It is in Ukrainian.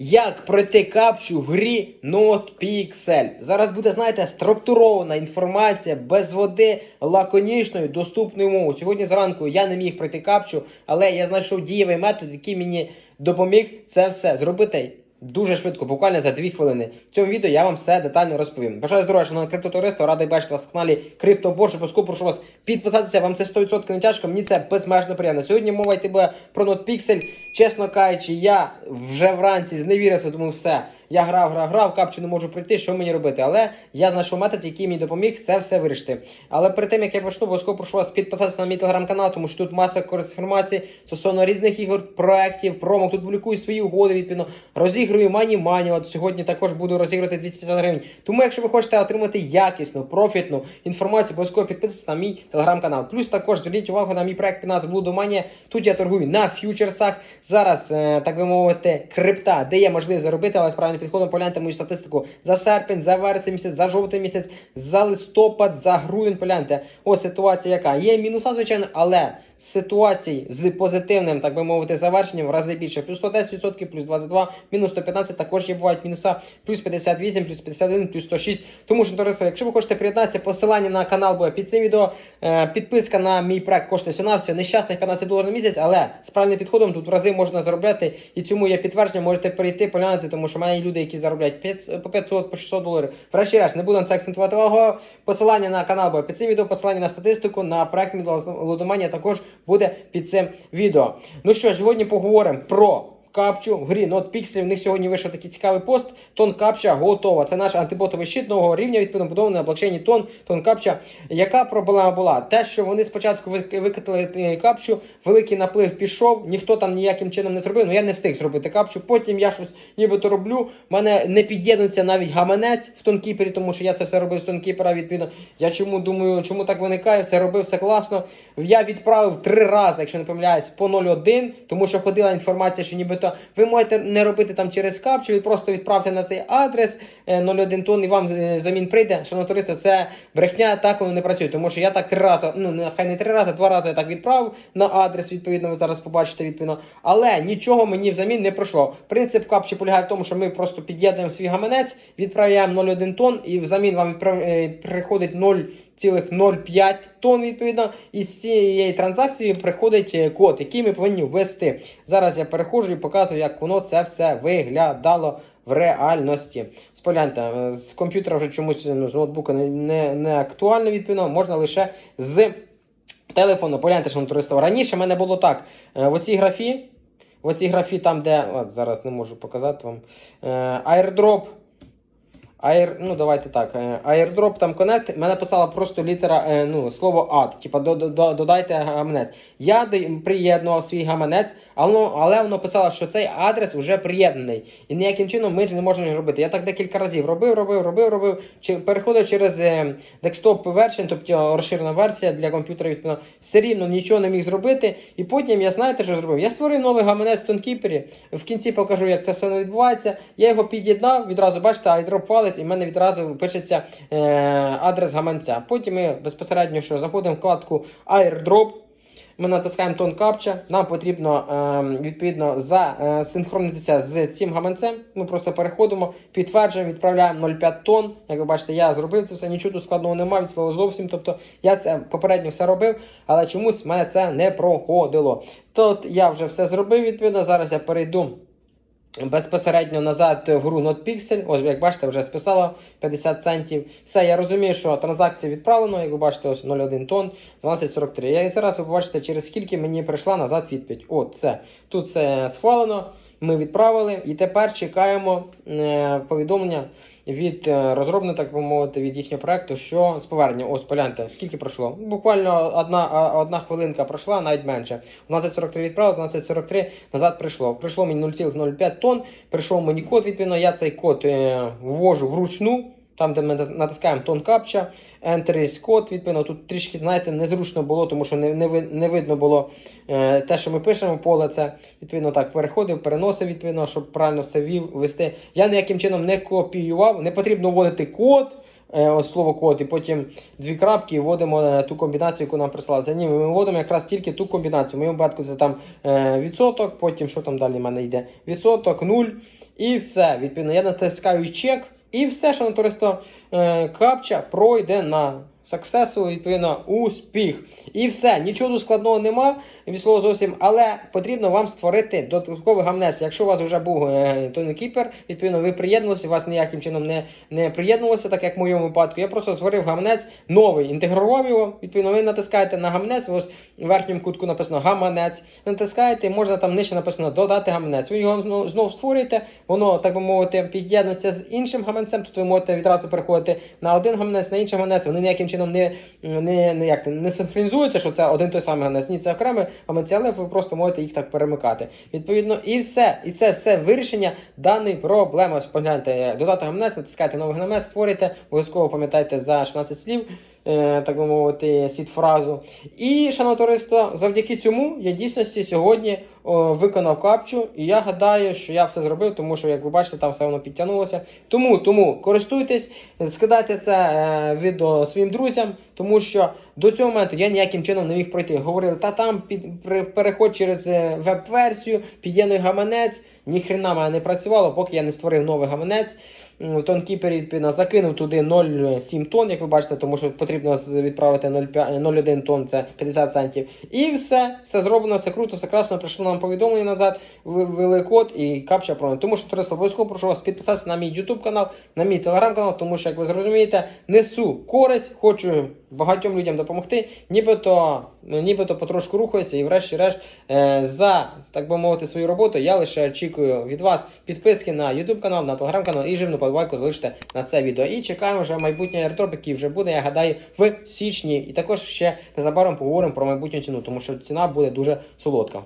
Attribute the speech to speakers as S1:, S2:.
S1: Як пройти капчу в грі NotPixel. Зараз буде, знаєте, структурована інформація без води, лаконічною, доступною мовою. Сьогодні зранку я не міг пройти капчу, але я знайшов дієвий метод, який мені допоміг це все зробити. Дуже швидко, буквально за 2 хвилини. В цьому відео я вам все детально розповім. Бажаю здоров'я, шановне криптотуристи, радий бачити вас на каналі Криптоборж. Обов'язково прошу вас підписатися, вам це 100% не тяжко, мені це безмежно приємно. Сьогодні мова йти про NotPixel. Чесно кажучи, я вже вранці зневірився, тому все. Я грав, грав, грав, капчу не можу пройти, що мені робити. Але я знайшов метод, який мені допоміг це все вирішити. Але перед тим як я почну, обов'язково прошу вас підписатися на мій телеграм-канал, тому що тут маса корисної інформації стосовно різних ігор, проєктів, промок. Тут публікую свої угоди, відповідно, розіграю мані мані. От сьогодні також буду розіграти 250 гривень. Тому, якщо ви хочете отримати якісну, профітну інформацію, обов'язково підписуйтесь на мій телеграм-канал. Плюс також зверніть увагу на мій проект під назвою Domania. Тут я торгую на фьючерсах. Зараз, е, так би мовити, крипта, де є можливість заробити, але справді підходом погляньте мою статистику за серпень, за вересень місяць, за жовтий місяць, за листопад, за грудень. Погляньте. Ось ситуація яка. Є мінуса, звичайно, але ситуацій з позитивним, так би мовити, завершенням в рази більше. Плюс 110%, плюс 22, мінус 115, також є бувають мінуса, плюс 58, плюс 51, плюс 106. Тому що, товариство, якщо ви хочете приєднатися, посилання на канал буде під цим відео. Е, підписка на мій проект коштує всього навсього нещасних 15 доларів на місяць, але з правильним підходом тут в рази можна заробляти. І цьому є підтвердження, можете перейти, поглянути, тому що в мене люди, які заробляють 5, по 500, по 600 доларів. Врешті-решт, не буду на це акцентувати увагу. Посилання на канал буде під цим відео, посилання на статистику, на проект Лудоманія також буде під цим відео. Ну що, сьогодні поговоримо про капчу в грі NotPixel. В них сьогодні вийшов такий цікавий пост. Тон капча готова. Це наш антиботовий щит нового рівня, відповідно будований на блокчейні Тон, Тон капча. Яка проблема була? Те, що вони спочатку вик- викатали е, капчу, великий наплив пішов, ніхто там ніяким чином не зробив. Ну я не встиг зробити капчу. Потім я щось нібито роблю. У мене не під'єднується навіть гаманець в тонкіпері, тому що я це все робив з тонкіпера. Відповідно, я чому думаю, чому так виникає? Все робив, все класно. Я відправив три рази, якщо не помиляюсь, по 0,1, тому що ходила інформація, що нібито ви можете не робити там через капчу, просто відправте на цей адрес е, 0,1 тонн і вам е, замін прийде. Шановне товариство, це брехня, так воно не працює. Тому що я так три рази, ну нехай не три рази, два рази я так відправив на адрес, відповідно, ви зараз побачите відповідно. Але нічого мені взамін не пройшло. Принцип капчі полягає в тому, що ми просто під'єднуємо свій гаманець, відправляємо 0,1 тонн, і взамін вам е, приходить 0,05 тонн, відповідно, і з цієї транзакції приходить е, код, який ми повинні ввести. Зараз я переходжу і показую, як воно це все виглядало в реальності. Спогляньте, з комп'ютера вже чомусь ну, з ноутбука не, не, не актуально відповідно, можна лише з телефону. Погляньте, що товариство. Раніше в мене було так. е, В оцій графі, в оцій графі, там, де. От зараз не можу показати вам. е, Airdrop. Air, ну давайте так. е, Airdrop там Connect, мене писала просто літера, е, ну, слово add, типа до, до, до- додайте гаманець. Я приєднував свій гаманець, але, але воно писало, що цей адрес вже приєднаний. І ніяким чином ми не можемо робити. Я так декілька разів робив, робив, робив, робив. Чи переходив через е, desktop version, тобто розширена версія для комп'ютера, відповідно, все рівно нічого не міг зробити. І потім я знаєте, що зробив? Я створив новий гаманець в Тонкіпері. В кінці покажу, як це все відбувається. Я його під'єднав, відразу бачите, wallet, і в мене відразу пишеться е, адрес гаманця. Потім ми безпосередньо що заходимо в вкладку Airdrop. Ми натискаємо тон капча. Нам потрібно е, відповідно засинхронитися з цим гаманцем. Ми просто переходимо, підтверджуємо, відправляємо 0,5 тонн. Як ви бачите, я зробив це все, нічого тут складного немає від слова зовсім. Тобто я це попередньо все робив, але чомусь в мене це не проходило. Тут я вже все зробив відповідно. Зараз я перейду. Безпосередньо назад в гру NotPixel. Ось, як бачите, вже списало 50 центів. Все, я розумію, що транзакція відправлено. Як ви бачите, ось 0,1 тонн, 12,43. Я і зараз ви побачите, через скільки мені прийшла назад відповідь. От це. Тут все схвалено. Ми відправили і тепер чекаємо е, повідомлення від е, розробника, так би мовити, від їхнього проекту, що з повернення. Ось погляньте, скільки пройшло. Буквально одна, одна хвилинка пройшла, навіть менше. 12.43 відправили, 12.43 назад прийшло. Прийшло мені 0,05 тонн, прийшов мені код, відповідно, я цей код е, ввожу вручну. Там, де ми натискаємо тон капча, Enter код, відповідно, тут трішки, знаєте, незручно було, тому що не, не, не видно було е, те, що ми пишемо, поле це, відповідно, так, переходив, переносив, відповідно, щоб правильно все вів, вести. Я ніяким чином не копіював, не потрібно вводити код, е, ось слово код, і потім дві крапки і вводимо е, ту комбінацію, яку нам прислали. Це ні, ми вводимо якраз тільки ту комбінацію. В моєму випадку це там е, відсоток, потім що там далі в мене йде? Відсоток, нуль. І все. Відповідно, я натискаю чек, і все, що товариство е, капча пройде на successful, відповідно, успіх. І все, нічого тут складного нема, від слова зовсім, але потрібно вам створити додатковий гамнець. Якщо у вас вже був е, той кіпер, відповідно, ви приєднувалися, вас ніяким чином не, не приєднувалося, так як в моєму випадку. Я просто створив гамнець новий, інтегрував його. Відповідно, ви натискаєте на гамнець, ось в верхньому кутку написано гаманець. Натискаєте, можна там нижче написано додати гаманець. Ви його знову, знову створюєте, воно, так би мовити, під'єднується з іншим гаманцем. Тут ви можете відразу переходити на один гаманець, на інший гаманець. Вони ніяким чином не, не, не, як, не синхронізуються, що це один той самий гаманець. Ні, це окремий гаманець, але ви просто можете їх так перемикати. Відповідно, і все. І це все вирішення даної проблеми. Ось погляньте, додати гаманець, натискайте новий гаманець, створюйте, обов'язково пам'ятайте за 16 слів. Е, Так би мовити, сіт фразу. І, шановне товариство, завдяки цьому я дійсності сьогодні виконав капчу. І я гадаю, що я все зробив, тому що, як ви бачите, там все воно підтягнулося. Тому, тому користуйтесь, скидайте це е, відео своїм друзям, тому що до цього моменту я ніяким чином не міг пройти. Говорили, та там під, переход через е, веб-версію, під'єднуй гаманець. Ніхрена мене не працювало, поки я не створив новий гаманець. М, Тонкіпер відповідно закинув туди 0,7 тонн, як ви бачите, тому що потрібно відправити 0,1 тонн, це 50 центів. І все, все зроблено, все круто, все красно. Прийшло нам повідомлення назад, ввели код і капча про Тому що товариство, обов'язково прошу вас підписатися на мій YouTube канал, на мій телеграм канал, тому що, як ви зрозумієте, несу користь, хочу багатьом людям допомогти, нібито, нібито потрошку рухаюся і врешті-решт е, за, так би мовити, свою роботу я лише очікую від вас підписки на YouTube канал, на телеграм канал і жирну подбайку залиште на це відео. І чекаємо вже майбутній airdrop, який вже буде, я гадаю, в січні. І також ще незабаром поговоримо про майбутню ціну, тому що ціна буде дуже солодка.